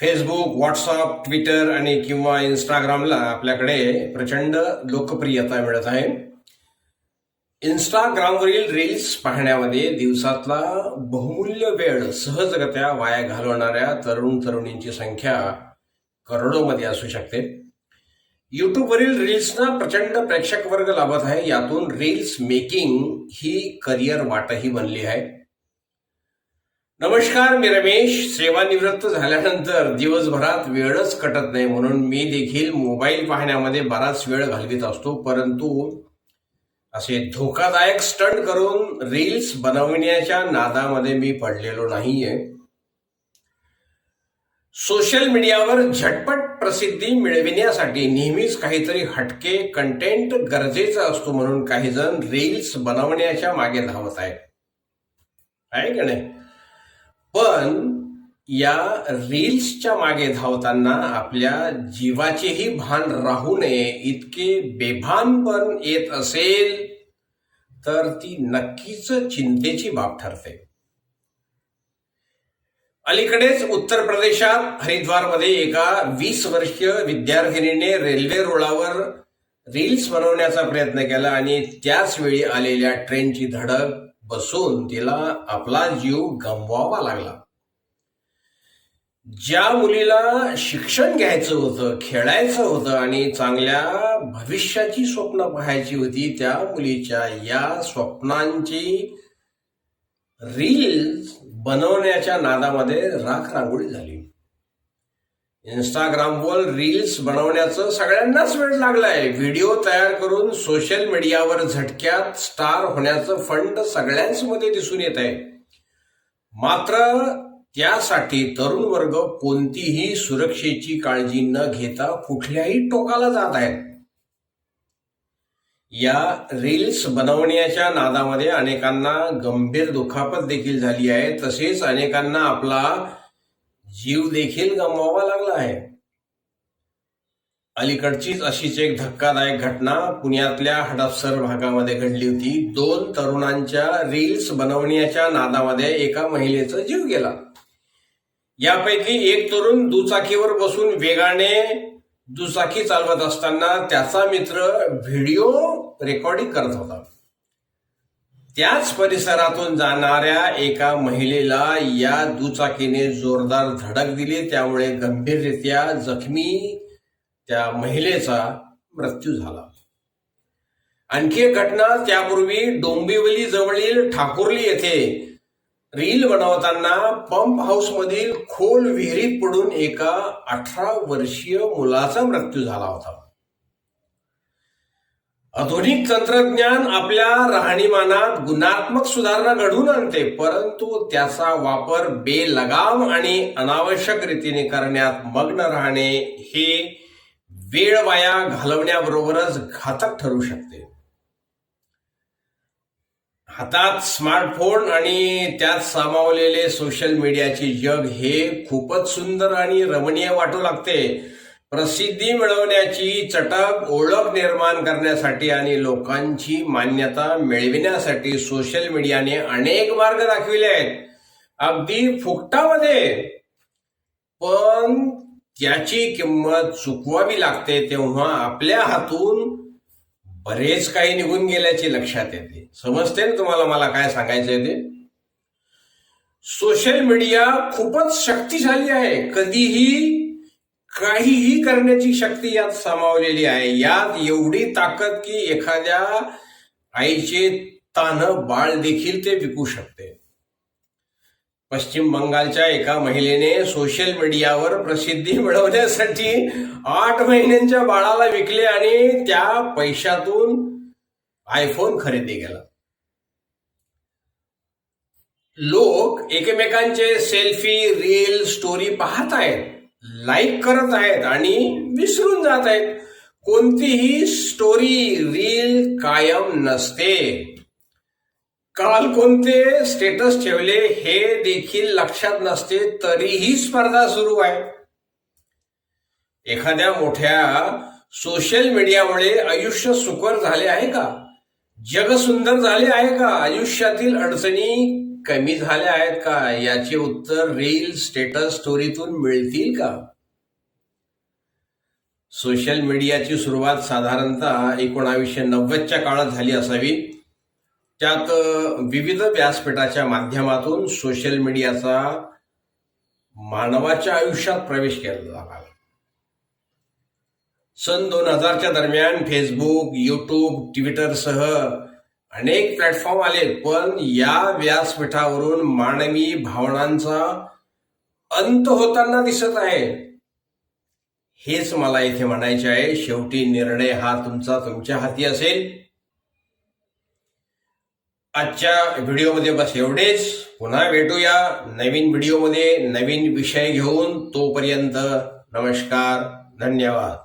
Facebook WhatsApp Twitter आणि किंवा इंस्टाग्रामला आपल्याकडे प्रचंड लोकप्रियता मिळत आहे. इंस्टाग्रामवरील रील्स पाहण्यामध्ये दिवसातला बहुमूल्य वेळ सहजगत्या वाया घालवणाऱ्या तरुण तरुणींची संख्या करोडोमध्ये असू शकते. यूट्यूबवरील रील्सना प्रचंड प्रेक्षक वर्ग लाभत आहे. यातून रील्स मेकिंग ही करिअर वाटही बनली आहे. नमस्कार मी रमेश. सेवानिवृत्त झाल्यानंतर दिवसभरात वेळच कटत नाही म्हणून मी देखील मोबाईल पाहण्यामध्ये बराच वेळ घालवित असतो. परंतु असे धोकादायक स्टंट करून रील्स बनवण्याच्या नादामध्ये मी पडलेलो नाहीये. सोशल मीडियावर झटपट प्रसिद्धी मिळविण्यासाठी नेहमीच काहीतरी हटके कंटेंट गरजेचा असतो म्हणून काही जण रील्स बनवण्याच्या मागे धावत आहेत. आहे का नाही? पण या रील्सच्या मागे धावताना आपल्या जीवाचेही भान राहू नये इतके बेभानपण येत असेल तर ती नक्कीच चिंतेची बाब ठरते. अलीकडेच उत्तर प्रदेशात हरिद्वारमध्ये एका वीस वर्षीय विद्यार्थिनीने रेल्वे रुळावर रील्स बनवण्याचा प्रयत्न केला आणि त्याच वेळी आलेल्या ट्रेनची धडक बसून तिला आपला जीव गमवावा लागला. ज्या मुलीला शिक्षण घ्यायचं होतं खेळायचं होतं आणि चांगल्या भविष्याची स्वप्न पाहायची होती त्या मुलीच्या या स्वप्नांची रील्स बनवण्याच्या नादामध्ये राख रांगोळी झाली. इंस्टाग्रामवर रील्स बनवण्याचं सगळ्यांनाच वेळ लागलाय. व्हिडिओ तयार करून सोशल मीडियावर झटक्यात स्टार होण्याचं फंड सगळ्यांच मध्ये दिसून येत आहे. मात्र त्यासाठी तरुण वर्ग कोणतीही सुरक्षेची काळजी न घेता कुठल्याही टोकाला जात आहेत. या रील्स बनवण्याच्या नादामध्ये अनेकांना गंभीर दुखापत देखील झाली आहे. तसेच अनेकांना आपला जीव देखील गमवावा लागला आहे. अलीकडचीच अशीच एक धक्कादायक घटना पुण्यातल्या हडपसर भागामध्ये घडली होती. दोन तरुणांच्या रील्स बनवण्याच्या नादामध्ये एका महिलेचा जीव गेला. यापैकी एक तरुण दुचाकीवर बसून वेगाने दुचाकी चालवत असताना त्याचा मित्र व्हिडिओ रेकॉर्डिंग करत होता. त्याच परिसरातून जाणाऱ्या एका महिलेला या दुचाकीने जोरदार धडक दिली. त्यामुळे गंभीररित्या जखमी त्या महिलेचा मृत्यू झाला. आणखी एक घटना त्यापूर्वी डोंबिवली जवळील ठाकुर्ली येथे रील बनवताना पंप हाऊस मधील खोल विहिरीत पडून एका अठरा वर्षीय मुलाचा मृत्यू झाला होता. आधुनिक तंत्रज्ञान आपल्या राहणीमानात गुणात्मक सुधारणा घडवून आणते परंतु त्याचा वापर बेलगाम आणि अनावश्यक रीतीने करण्यात मग्न राहणे हे वेळ वाया घालवण्याबरोबरच घातक ठरू शकते. हातात स्मार्टफोन आणि त्यात सामावलेले सोशल मीडियाचे जग हे खूपच सुंदर आणि रमणीय वाटू लागते. प्रसिद्धी मिळवण्याची चटक ओळख निर्माण करण्यासाठी आणि लोकांची मान्यता मिळविण्यासाठी सोशल मीडियाने अनेक मार्ग दाखविले आहेत. अगदी फुकटामध्ये. पण त्याची किंमत चुकवावी लागते तेव्हा आपल्या हातून बरेच काही निघून गेल्याचे लक्षात येते. समजते ना तुम्हाला मला काय सांगायचं ते? सोशल मीडिया खूपच शक्तिशाली आहे. कधीही काहीही करण्याची शक्ती यात सामावलेली आहे. यात एवढी ताकद की एखाद्या आईचे तान बाळ देखील ते विकू शकते. पश्चिम बंगालच्या एका महिलेने सोशल मीडियावर प्रसिद्धी मिळवण्यासाठी आठ महिन्यांच्या बाळाला विकले आणि त्या पैशातून आयफोन खरेदी केला. लोक एकमेकांचे सेल्फी रील स्टोरी पाहत आहेत. लाईक करत आहेत आणि विसरून जात आहेत. कोणतीही स्टोरी रील कायम नसते. काल कोणते स्टेटस ठेवले हे देखील लक्षात नसते तरीही स्पर्धा सुरू आहे. एखाद्या मोठ्या सोशल मीडियामुळे आयुष्य सुकर झाले आहे का? जग सुंदर झाले आहे का? आयुष्यातील अडचणी कमी झाल्या आहेत का? याचे उत्तर रील स्टेटस स्टोरीतून मिळतील का? सोशल मीडियाची सुरुवात साधारणतः एकोणावीसशे नव्वदच्या काळात झाली असावी. त्यात विविध व्यासपीठाच्या माध्यमातून सोशल मीडियाचा मानवाच्या आयुष्यात प्रवेश केला झाला सन दोन हजारच्या दरम्यान फेसबुक युट्यूब ट्विटरसह अनेक प्लॅटफॉर्म आले पण या व्यासपीठावरून मानवी भावनांचा अंत होताना दिसत आहे. हेच मला इथे म्हणायचे आहे. शेवटी निर्णय हा तुमचा तुमच्या हाती असेल. आजच्या व्हिडिओमध्ये बस एवढेच. पुन्हा भेटूया नवीन व्हिडिओमध्ये नवीन विषय घेऊन. तोपर्यंत नमस्कार धन्यवाद.